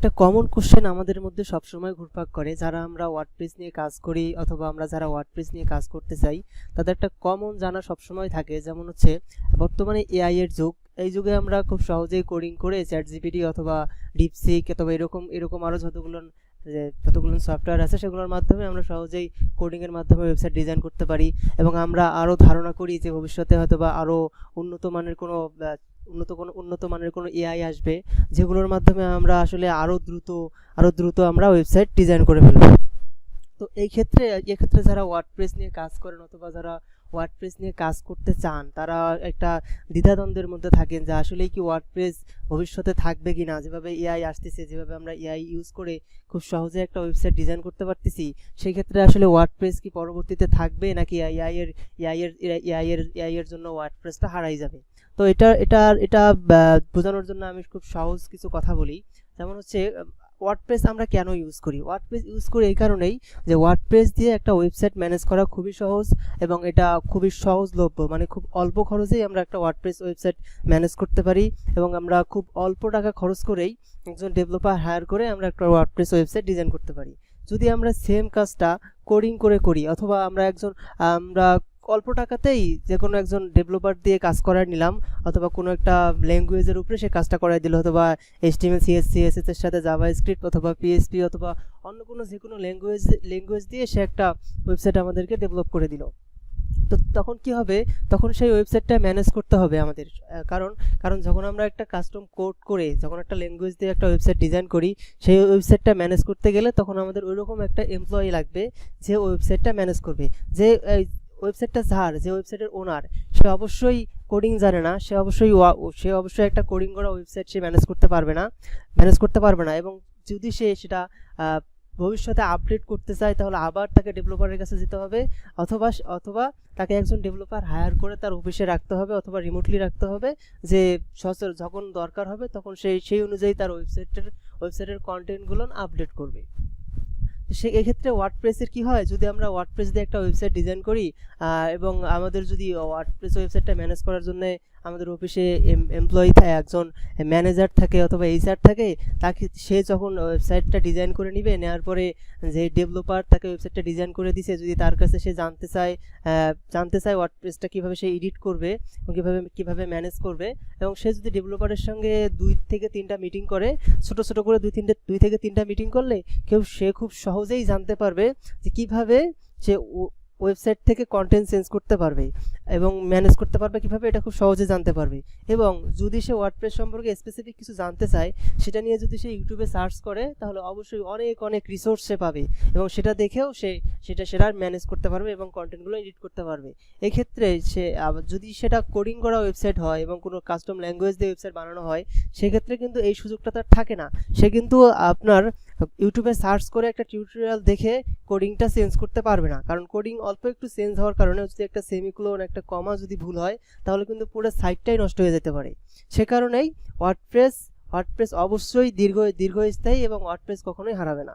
একটা common question আমাদের মধ্যে সবসময় ঘুরপাক করে। যারা আমরা ওয়ার্ডপ্রেস নিয়ে কাজ করি অথবা আমরা যারা ওয়ার্ডপ্রেস নিয়ে কাজ করতে চাই, তাদের একটা কমন জানা সবসময় থাকে, যেমন হচ্ছে বর্তমানে এআই এর যুগ। এই যুগে আমরা খুব সহজেই কোডিং করে চ্যাট জিপিটি অথবা ডিপসিক অথবা এরকম এরকম আরও যতগুলো যে কতগুলো সফটওয়্যার আছে সেগুলোর মাধ্যমে আমরা সহজেই কোডিংয়ের মাধ্যমে ওয়েবসাইট ডিজাইন করতে পারি এবং আমরা আরও ধারণা করি যে ভবিষ্যতে হয়তো বা আরও উন্নত মানের কোনো, উন্নত কোনো, উন্নত মানের কোনো এআই আসবে, যেগুলোর মাধ্যমে আমরা আসলে আরও দ্রুত আরও দ্রুত আমরা ওয়েবসাইট ডিজাইন করে ফেলব। তো এই ক্ষেত্রে, এক্ষেত্রে যারা ওয়ার্ডপ্রেস নিয়ে কাজ করেন অথবা যারা ওয়ার্ডপ্রেস নিয়ে কাজ করতে চান, তারা একটা দ্বিধাদ্বন্দ্বের মধ্যে থাকেন যে আসলেই কি ওয়ার্ডপ্রেস ভবিষ্যতে থাকবে কি না যেভাবে এআই আসতেছে, যেভাবে আমরা এআই ইউজ করে খুব সহজে একটা ওয়েবসাইট ডিজাইন করতে পারতেছি সেই ক্ষেত্রে আসলে ওয়ার্ডপ্রেস কি পরবর্তীতে থাকবে নাকি এআই এর এআই এর এআই এর এআই এর জন্য ওয়ার্ডপ্রেসটা হারাই যাবে? তো এটা এটা এটা বোঝানোর জন্য আমি খুব সহজ কিছু কথা বলি। যেমন হচ্ছে ওয়ার্ডপ্রেস আমরা কেন ইউজ করি? ওয়ার্ডপ্রেস ইউজ করি এই কারণেই যে ওয়ার্ডপ্রেস দিয়ে একটা ওয়েবসাইট ম্যানেজ করা খুবই সহজ এবং এটা খুবই সহজলভ্য। মানে খুব অল্প খরচেই আমরা একটা ওয়ার্ডপ্রেস ওয়েবসাইট ম্যানেজ করতে পারি এবং আমরা খুব অল্প টাকা খরচ করেই একজন ডেভেলপার হায়ার করে আমরা একটা ওয়ার্ডপ্রেস ওয়েবসাইট ডিজাইন করতে পারি। যদি আমরা সেম কাজটা কোডিং করে করি অথবা আমরা একজন, আমরা অল্প টাকাতেই যে কোনো একজন ডেভেলপার দিয়ে কাজ করার নিলাম, অথবা কোনো একটা ল্যাঙ্গুয়েজের উপরে সে কাজটা করাই দিল, অথবা এইচটিএমএল সিএস সিএসএস এর সাথে জাভা স্ক্রিপ্ট অথবা পিএসপি অথবা অন্য কোনো যে কোনো ল্যাঙ্গুয়েজ ল্যাঙ্গুয়েজ দিয়ে সে একটা ওয়েবসাইট আমাদেরকে ডেভেলপ করে দিল। তো তখন কি হবে? তখন সেই ওয়েবসাইটটা ম্যানেজ করতে হবে আমাদের। কারণ কারণ যখন আমরা একটা কাস্টম কোড করে, যখন একটা ল্যাঙ্গুয়েজ দিয়ে একটা ওয়েবসাইট ডিজাইন করি, সেই ওয়েবসাইটটা ম্যানেজ করতে গেলে তখন আমাদের ওইরকম একটা এমপ্লয়ি লাগবে যে ওয়েবসাইটটা ম্যানেজ করবে। যে ওয়েবসাইটটা যার, যে ওয়েবসাইটের ওনার সে অবশ্যই কোডিং জানে না, সে অবশ্যই সে অবশ্যই একটা কোডিং করা ওয়েবসাইট সে ম্যানেজ করতে পারবে না ম্যানেজ করতে পারবে না এবং যদি সে সেটা ভবিষ্যতে আপডেট করতে চায় তাহলে আবার তাকে ডেভেলপারের কাছে যেতে হবে অথবা অথবা তাকে একজন ডেভেলপার হায়ার করে তার অফিসে রাখতে হবে অথবা রিমোটলি রাখতে হবে যে সচর যখন দরকার হবে তখন সেই সেই অনুযায়ী তার ওয়েবসাইটের ওয়েবসাইটের কন্টেন্টগুলো আপডেট করবে। সে এক্ষেত্রে ওয়ার্ডপ্রেসের কি হয়? যদি আমরা ওয়ার্ডপ্রেস দিয়ে একটা ওয়েবসাইট ডিজাইন করি এবং আমাদের যদি ওয়ার্ডপ্রেস ওয়েবসাইটটা ম্যানেজ করার জন্য আমাদের অফিসে এমপ্লয়ি থাকে, একজন ম্যানেজার থাকে অথবা এইচআর থাকে, তাকে সে যখন ওয়েবসাইটটা ডিজাইন করে নিবে নেওয়ার পরে যে ডেভেলপার তাকে ওয়েবসাইটটা ডিজাইন করে দিছে, যদি তার কাছে সে জানতে চায় জানতে চায় ওয়ার্ডপ্রেসটা কীভাবে সে এডিট করবে এবং কীভাবে কীভাবে ম্যানেজ করবে এবং সে যদি ডেভেলপারের সঙ্গে দুই থেকে তিনটা মিটিং করে, ছোট ছোট করে দুই তিনটে, দুই থেকে তিনটা মিটিং করলে, কেউ, সে খুব সহজেই জানতে পারবে যে কীভাবে সে ওয়েবসাইট থেকে কন্টেন্ট চেঞ্জ করতে পারবে এবং ম্যানেজ করতে পারবে কীভাবে এটা খুব সহজে জানতে পারবে। এবং যদি সে ওয়ার্ডপ্রেস সম্পর্কে স্পেসিফিক কিছু জানতে চায়, সেটা নিয়ে যদি সে ইউটিউবে সার্চ করে, তাহলে অবশ্যই অনেক অনেক রিসোর্স সে পাবে এবং সেটা দেখেও সে, সেটা সেটা ম্যানেজ করতে পারবে এবং কন্টেন্টগুলো এডিট করতে পারবে। এক্ষেত্রে সে যদি সেটা কোডিং করা ওয়েবসাইট হয় এবং কোনো কাস্টম ল্যাঙ্গুয়েজ দিয়ে ওয়েবসাইট বানানো হয়, সেক্ষেত্রে কিন্তু এই সুযোগটা তার থাকে না। সে কিন্তু আপনার ইউটিউবে সার্চ করে একটা টিউটোরিয়াল দেখে কোডিংটা চেঞ্জ করতে পারবে না। কারণ কোডিং অল্প একটু চেঞ্জ হওয়ার কারণে যদি একটা সেমিক্লোন, একটা কমা যদি ভুল হয়, তাহলে কিন্তু পুরো সাইটটাই নষ্ট হয়ে যেতে পারে। সে কারণেই ওয়ার্ডপ্রেস ওয়ার্ডপ্রেস অবশ্যই দীর্ঘ, দীর্ঘস্থায়ী এবং ওয়ার্ডপ্রেস কখনোই হারাবে না।